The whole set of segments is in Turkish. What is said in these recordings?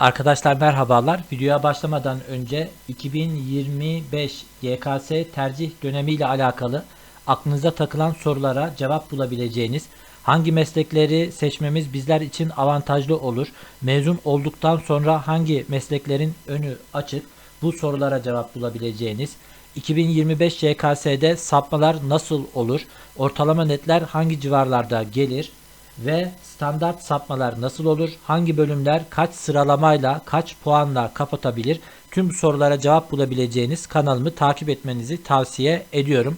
Arkadaşlar merhabalar. Videoya başlamadan önce 2025 YKS tercih dönemiyle alakalı aklınıza takılan sorulara cevap bulabileceğiniz hangi meslekleri seçmemiz bizler için avantajlı olur? Mezun olduktan sonra hangi mesleklerin önü açık? Bu sorulara cevap bulabileceğiniz 2025 YKS'de sapmalar nasıl olur? Ortalama netler hangi civarlarda gelir? Ve standart sapmalar nasıl olur? Hangi bölümler kaç sıralamayla, kaç puanla kapatabilir? Tüm sorulara cevap bulabileceğiniz kanalımı takip etmenizi tavsiye ediyorum.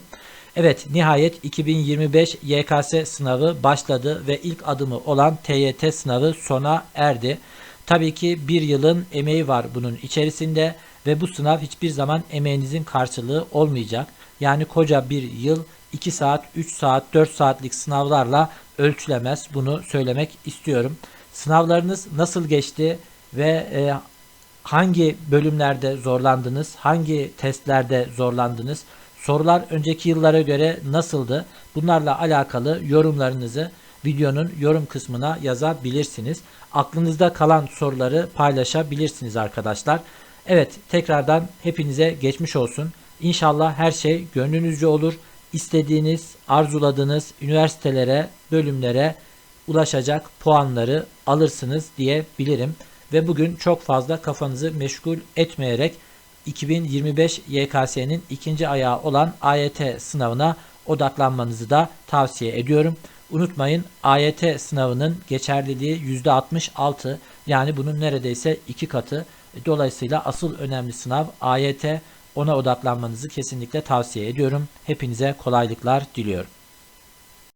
Evet, nihayet 2025 YKS sınavı başladı ve ilk adımı olan TYT sınavı sona erdi. Tabii ki bir yılın emeği var bunun içerisinde ve bu sınav hiçbir zaman emeğinizin karşılığı olmayacak. Yani koca bir yıl 2 saat, 3 saat, 4 saatlik sınavlarla ölçülemez. Bunu söylemek istiyorum. Sınavlarınız nasıl geçti ve e, hangi bölümlerde zorlandınız? Hangi testlerde zorlandınız? Sorular önceki yıllara göre nasıldı? Bunlarla alakalı yorumlarınızı videonun yorum kısmına yazabilirsiniz. Aklınızda kalan soruları paylaşabilirsiniz arkadaşlar. Evet, tekrardan hepinize geçmiş olsun. İnşallah her şey gönlünüzce olur. İstediğiniz, arzuladığınız üniversitelere, bölümlere ulaşacak puanları alırsınız diyebilirim. Ve bugün çok fazla kafanızı meşgul etmeyerek 2025 YKS'nin ikinci ayağı olan AYT sınavına odaklanmanızı da tavsiye ediyorum. Unutmayın AYT sınavının geçerliliği %66 yani bunun neredeyse iki katı. Dolayısıyla asıl önemli sınav AYT ona odaklanmanızı kesinlikle tavsiye ediyorum. Hepinize kolaylıklar diliyorum.